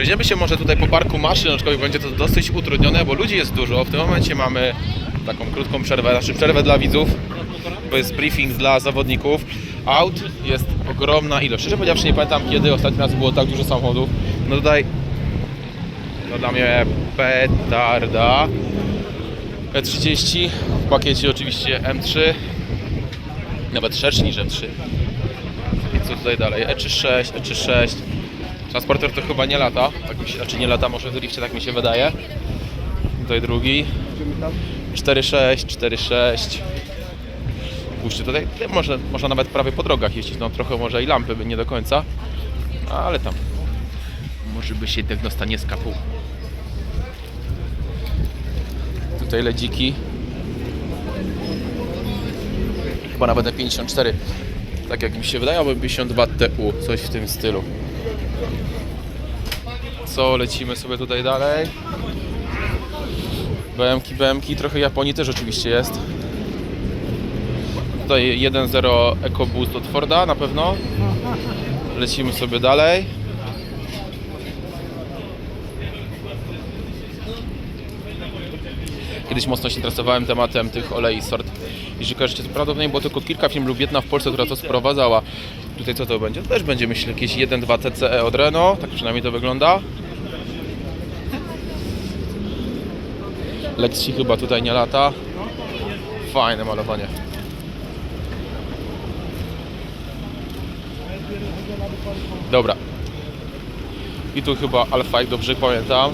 Przejdziemy się może tutaj po parku maszyn, aczkolwiek będzie to dosyć utrudnione, bo ludzi jest dużo. W tym momencie mamy taką krótką przerwę, znaczy przerwę dla widzów. To jest briefing dla zawodników. Aut jest ogromna ilość. Szczerze powiedziawszy nie pamiętam kiedy ostatni raz było tak dużo samochodów. No tutaj to dla mnie petarda. E30 w pakiecie oczywiście M3 nawet szerszy niż M3 i co tutaj dalej? E E36, E36 Transporter to chyba nie lata, tak mi się, znaczy nie lata, może w drifcie tak mi się wydaje. Tutaj drugi. 4.6, 4.6 Puśćcie tutaj, tutaj może, można nawet prawie po drogach jeździć, no trochę może i lampy nie do końca Ale tam. Może by się diagnosta nie skapał Tutaj ledziki. Chyba nawet E54 Tak jak mi się wydaje, albo 52 TU Coś w tym stylu Co, lecimy sobie tutaj dalej BMki, BMki, trochę Japonii też oczywiście jest Tutaj 1.0 EcoBoost od Forda na pewno Lecimy sobie dalej Kiedyś mocno się interesowałem tematem tych olei sort. Jeśli kojarzycie, to prawdopodobnie było tylko kilka firm lub jedna w Polsce, która to sprowadzała. Tutaj co to będzie? To też będzie myślę jakieś 1-2 TCE od Renault, tak przynajmniej to wygląda. Lexi chyba tutaj nie lata. Fajne malowanie. Dobra. I tu chyba Alfa, jak dobrze pamiętam.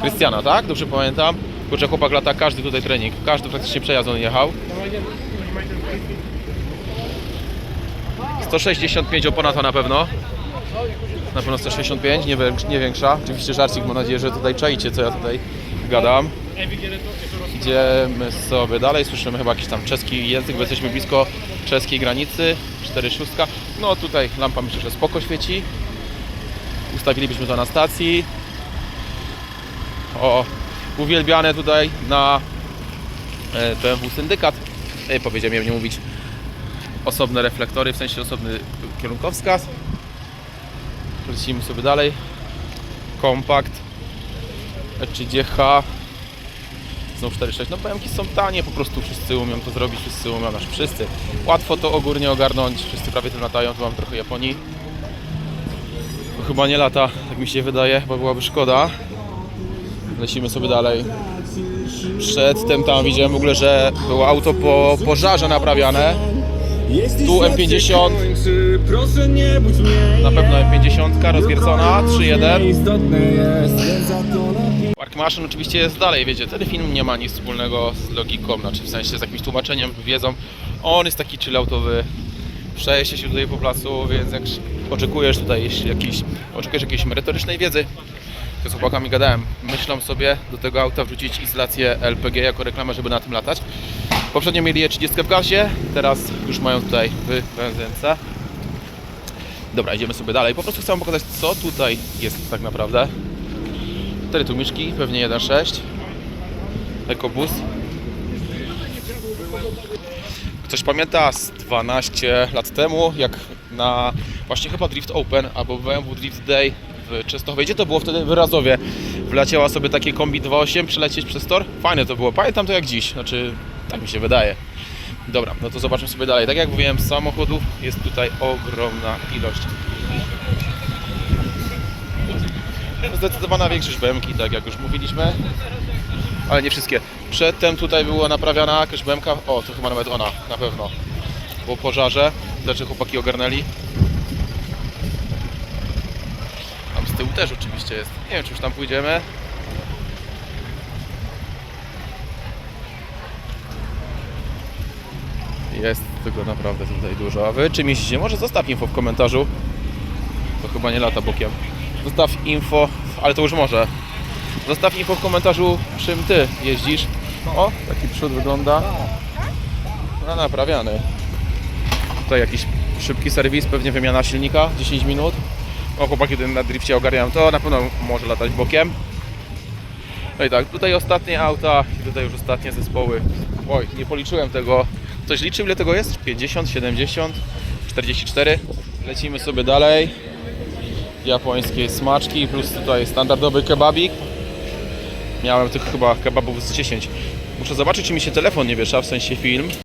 Krystiana, tak? Dobrze pamiętam. Kurczę, chłopak lata każdy tutaj trening. Każdy praktycznie przejazd on jechał. 165 opona to na pewno. Na pewno 165, nie, nie większa. Oczywiście żarcik, mam nadzieję, że tutaj czaicie, co ja tutaj gadam. Idziemy sobie dalej, słyszymy chyba jakiś tam czeski język, bo jesteśmy blisko czeskiej granicy. 4,6. No tutaj lampa myślę, że spoko świeci. Ustawilibyśmy to na stacji. O, uwielbiane tutaj na e, BMW Syndykat. E, Powiedziałem, nie mówić osobne reflektory, w sensie osobny kierunkowskaz. Lecimy sobie dalej. Kompakt. E30H. Znowu 4.6. No BMki są tanie, po prostu wszyscy umią to zrobić, wszyscy umią, nasz wszyscy. Łatwo to ogórnie ogarnąć, wszyscy prawie tym latają, tu mam trochę Japonii. Chyba nie lata, tak mi się wydaje, bo byłaby szkoda. Lecimy sobie dalej. Przedtem tam widziałem w ogóle, że było auto po pożarze naprawiane. Tu M50 Proszę nie budź mnie Na pewno M50 rozwiercona 3.1. Istotne jest że za to na Park Maszyn oczywiście jest dalej, wiecie, ten film nie ma nic wspólnego z logiką, znaczy w sensie z jakimś tłumaczeniem, wiedzą. On jest taki chilloutowy, przejeźdźcie się tutaj po placu, więc jak oczekujesz tutaj jakiś, oczekujesz jakiejś merytorycznej wiedzy, to z chłopakami gadałem, myślą sobie do tego auta wrzucić instalację LPG jako reklamę, żeby na tym latać. Poprzednio mieli je 30 w gazie, teraz już mają tutaj w benzynce. Dobra, idziemy sobie dalej. Po prostu chcę pokazać, co tutaj jest tak naprawdę. Cztery tłumiczki, pewnie 1.6 EcoBoost Ktoś pamięta z 12 lat temu, jak na właśnie chyba Drift Open albo BMW Drift Day w Częstochowie, gdzie to było wtedy w Razowie, wleciała sobie takie kombi 2.8, przelecieć przez tor? Fajne to było, pamiętam to jak dziś, znaczy tak mi się wydaje. Dobra, no to zobaczmy sobie dalej. Tak jak mówiłem, samochodów jest tutaj ogromna ilość. Zdecydowana większość BMki, tak jak już mówiliśmy. Ale nie wszystkie. Przedtem tutaj była naprawiana jakaś BMK. O, to chyba nawet ona, na pewno. Po pożarze. Znaczy chłopaki ogarnęli. Tam z tyłu też oczywiście jest. Nie wiem, czy już tam pójdziemy. Jest tego naprawdę tutaj dużo. A wy czy myślicie? Może zostaw info w komentarzu. To chyba nie lata bokiem. Zostaw info, ale to już może. Zostaw info w komentarzu, czym ty jeździsz. O, taki przód wygląda. No, naprawiany. Tutaj jakiś szybki serwis, pewnie wymiana silnika, 10 minut. O, chłopaki tutaj na drifcie ogarniają to, na pewno może latać bokiem. No i tak, tutaj ostatnie auta i tutaj już ostatnie zespoły. Oj, nie policzyłem tego. Ktoś liczył ile tego jest? 50, 70, 44. Lecimy sobie dalej. japońskie smaczki, plus tutaj standardowy kebabik. Miałem tych chyba kebabów z 10. Muszę zobaczyć, czy mi się telefon nie wiesza, w sensie film.